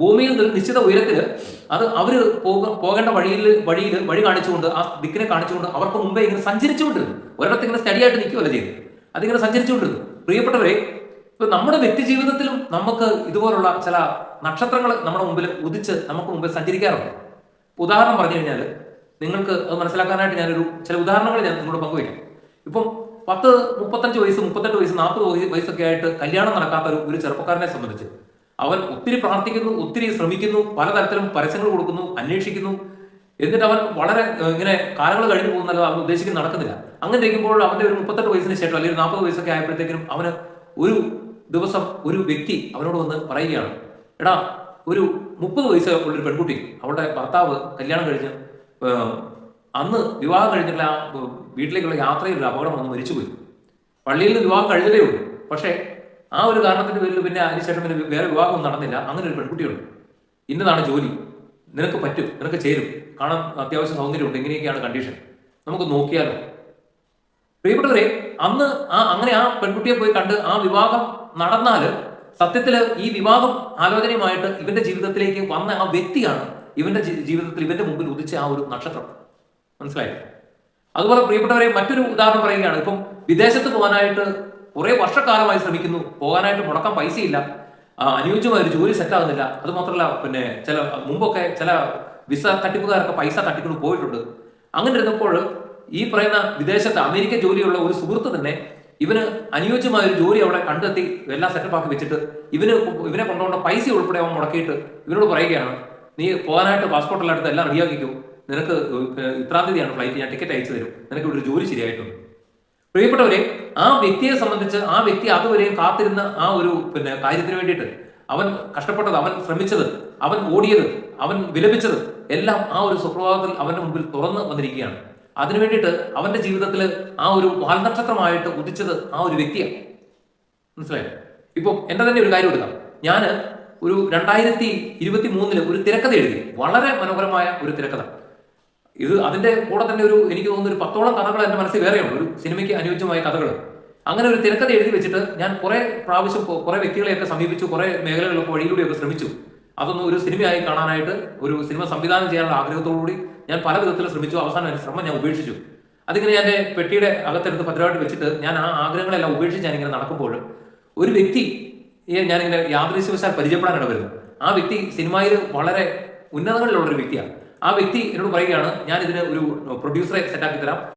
ഭൂമിയിൽ നിന്ന് നിശ്ചിത ഉയരത്തിൽ അത് അവർ പോക പോകേണ്ട വഴിയിൽ വഴിയിൽ വഴി കാണിച്ചുകൊണ്ട് ആ ദിക്കിനെ കാണിച്ചുകൊണ്ട് അവർക്ക് മുമ്പേ ഇങ്ങനെ സഞ്ചരിച്ചുകൊണ്ടിരുന്നു. ഒരിടത്ത് ഇങ്ങനെ സ്റ്റഡി ആയിട്ട് നിൽക്കുകയല്ല ചെയ്തു അതിങ്ങനെ സഞ്ചരിച്ചുകൊണ്ടിരുന്നു. പ്രിയപ്പെട്ടവരെ ഇപ്പൊ നമ്മുടെ വ്യക്തി ജീവിതത്തിലും നമുക്ക് ഇതുപോലുള്ള ചില നക്ഷത്രങ്ങൾ നമ്മുടെ മുമ്പിൽ ഉദിച്ച് നമുക്ക് മുമ്പിൽ സഞ്ചരിക്കാറുണ്ട്. ഉദാഹരണം പറഞ്ഞു കഴിഞ്ഞാൽ നിങ്ങൾക്ക് അത് മനസ്സിലാക്കാനായിട്ട് ഞാനൊരു ചില ഉദാഹരണങ്ങൾ ഞാൻ നിങ്ങളോട് പങ്കുവയ്ക്കാം. ഇപ്പം പത്ത് മുപ്പത്തഞ്ച് വയസ്സ് മുപ്പത്തെട്ട് വയസ്സ് നാൽപ്പത് വയസ്സൊക്കെ ആയിട്ട് കല്യാണം നടക്കാത്ത ഒരു ചെറുപ്പക്കാരനെ സംബന്ധിച്ച് അവൻ ഒത്തിരി പ്രാർത്ഥിക്കുന്നു ഒത്തിരി ശ്രമിക്കുന്നു പലതരത്തിലും പരസ്യങ്ങൾ കൊടുക്കുന്നു അന്വേഷിക്കുന്നു. എന്നിട്ട് അവൻ വളരെ ഇങ്ങനെ കാലങ്ങൾ കഴിഞ്ഞു പോകുന്നല്ലോ അവൻ ഉദ്ദേശിക്കുന്ന നടക്കുന്നില്ല. അങ്ങനെ ഇരിക്കുമ്പോൾ അവന്റെ ഒരു മുപ്പത്തെട്ട് വയസ്സിന് ശേഷം അല്ലെങ്കിൽ ഒരു നാൽപ്പത് വയസ്സൊക്കെ ആയപ്പോഴത്തേക്കും അവന് ഒരു ദിവസം ഒരു വ്യക്തി അവനോട് വന്ന് പറയുകയാണ് എടാ ഒരു മുപ്പത് വയസ്സ് ഉള്ളൊരു പെൺകുട്ടി അവളുടെ ഭർത്താവ് കല്യാണം കഴിഞ്ഞ് അന്ന് വിവാഹം കഴിഞ്ഞിട്ടുള്ള വീട്ടിലേക്കുള്ള യാത്രയിൽ ഒരു അപകടം വന്ന് മരിച്ചുപോയി. പള്ളിയിൽ നിന്ന് വിവാഹം കഴിഞ്ഞതേ ഉള്ളൂ. പക്ഷേ ആ ഒരു കാരണത്തിന്റെ പേരിൽ പിന്നെ അതിനുശേഷം പിന്നെ വേറെ വിവാഹം നടന്നില്ല. അങ്ങനെ ഒരു പെൺകുട്ടിയുണ്ട്. ഇന്നതാണ് ജോലി. നിനക്ക് പറ്റും. നിനക്ക് ചേരും. കാണാൻ അത്യാവശ്യം സൗന്ദര്യമുണ്ട്. ഇങ്ങനെയൊക്കെയാണ് കണ്ടീഷൻ നമുക്ക് നോക്കിയാലോ? പ്രിയപ്പെട്ടവരെ അന്ന് ആ അങ്ങനെ ആ പെൺകുട്ടിയെ പോയി കണ്ട് ആ വിവാഹം നടന്നാൽ സത്യത്തിൽ ഈ വിവാഹം ആലോചനയുമായിട്ട് ഇവന്റെ ജീവിതത്തിലേക്ക് വന്ന ആ വ്യക്തിയാണ് ഇവന്റെ ജീവിതത്തിൽ ഇവന്റെ മുമ്പിൽ ഉദിച്ച ആ ഒരു നക്ഷത്രം. മനസ്സിലായി അതുപോലെ പ്രിയപ്പെട്ടവരെ മറ്റൊരു ഉദാഹരണം പറയുകയാണ്. ഇപ്പം വിദേശത്ത് പോകാനായിട്ട് കുറെ വർഷക്കാലമായി ശ്രമിക്കുന്നു. പോകാനായിട്ട് മുടക്കാൻ പൈസയില്ല. അനുയോജ്യമായ ഒരു ജോലി സെറ്റ് ആകുന്നില്ല അത് മാത്രമല്ല പിന്നെ ചില മുമ്പൊക്കെ ചില വിസ തട്ടിപ്പുകാരൊക്കെ പൈസ തട്ടിക്കൊണ്ട് പോയിട്ടുണ്ട്. അങ്ങനെ ഇരുന്നപ്പോൾ ഈ പറയുന്ന വിദേശത്ത് അമേരിക്ക ജോലിയുള്ള ഒരു സുഹൃത്ത് തന്നെ ഇവന് അനുയോജ്യമായ ഒരു ജോലി അവിടെ കണ്ടെത്തി എല്ലാം സെറ്റപ്പ് ആക്കി വെച്ചിട്ട് ഇവന് ഇവനെ കൊണ്ടുപോകേണ്ട പൈസ ഉൾപ്പെടെ അവൻ മുടക്കിയിട്ട് ഇവനോട് പറയുകയാണ് നീ പോകാനായിട്ട് പാസ്പോർട്ടെല്ലാം എടുത്ത് എല്ലാം റെഡിയാക്കിക്കും നിനക്ക് ഇത്രാം തീയതിയാണ് ഫ്ലൈറ്റ് ഞാൻ ടിക്കറ്റ് അയച്ചു തരും. നിനക്ക് ഇവിടെ ഒരു ജോലി ശരിയായിട്ടുണ്ട്. പ്രിയപ്പെട്ടവരെ ആ വ്യക്തിയെ സംബന്ധിച്ച് ആ വ്യക്തി അതുവരെയും കാത്തിരുന്ന ആ ഒരു പിന്നെ കാര്യത്തിന് വേണ്ടിയിട്ട് അവൻ കഷ്ടപ്പെട്ടത് അവൻ ശ്രമിച്ചത് അവൻ ഓടിയത് അവൻ വിലപിച്ചത് എല്ലാം ആ ഒരു സുപ്രഭാതത്തിൽ അവന്റെ മുമ്പിൽ തുറന്നു വന്നിരിക്കുകയാണ്. അതിനു വേണ്ടിയിട്ട് അവന്റെ ജീവിതത്തിൽ ആ ഒരു വാൽനക്ഷത്രമായിട്ട് ഉദിച്ചത് ആ ഒരു വ്യക്തിയാണ്. മനസ്സിലായോ? ഇപ്പം എന്റെ തന്നെ ഒരു കാര്യം എടുക്കാം. ഞാൻ ഒരു രണ്ടായിരത്തി ഇരുപത്തി മൂന്നിൽ ഒരു തിരക്കഥ എഴുതി. വളരെ മനോഹരമായ ഒരു തിരക്കഥ. ഇത് അതിന്റെ കൂടെ തന്നെ ഒരു എനിക്ക് തോന്നുന്ന ഒരു പത്തോളം കഥകൾ എന്റെ മനസ്സിൽ വേറെയുണ്ട്. ഒരു സിനിമയ്ക്ക് അനുയോജ്യമായ കഥകൾ. അങ്ങനെ ഒരു തിരക്കഥ എഴുതി വെച്ചിട്ട് ഞാൻ കുറെ പ്രാവശ്യം കുറെ വ്യക്തികളെയൊക്കെ സമീപിച്ചു കുറെ മേഖലകളിലൊക്കെ വഴിയിലൂടെയൊക്കെ ശ്രമിച്ചു. അതൊന്നും ഒരു സിനിമയായി കാണാനായിട്ട് ഒരു സിനിമ സംവിധാനം ചെയ്യാനുള്ള ആഗ്രഹത്തോടുകൂടി ഞാൻ പല വിധത്തിൽ ശ്രമിച്ചു. അവസാനം എന്റെ ശ്രമം ഞാൻ ഉപേക്ഷിച്ചു. അതിങ്ങനെ ഞാൻ പെട്ടിയുടെ അകത്തെടുത്ത് ഭദ്രമായിട്ട് വെച്ചിട്ട് ഞാൻ ആ ആഗ്രഹങ്ങളെല്ലാം ഉപേക്ഷിച്ച് ഞാനിങ്ങനെ നടക്കുമ്പോൾ ഒരു വ്യക്തി ഞാനിങ്ങനെ യാദൃശ്യവശാൽ പരിചയപ്പെടാനിട വരുന്നു ആ വ്യക്തി സിനിമയിൽ വളരെ ഉന്നതങ്ങളിലുള്ള ഒരു വ്യക്തിയാണ്. ആ വ്യക്തി എന്നോട് പറയുകയാണ് ഞാൻ ഇതിന് ഒരു പ്രൊഡ്യൂസറെ സെറ്റാക്കി തരാം.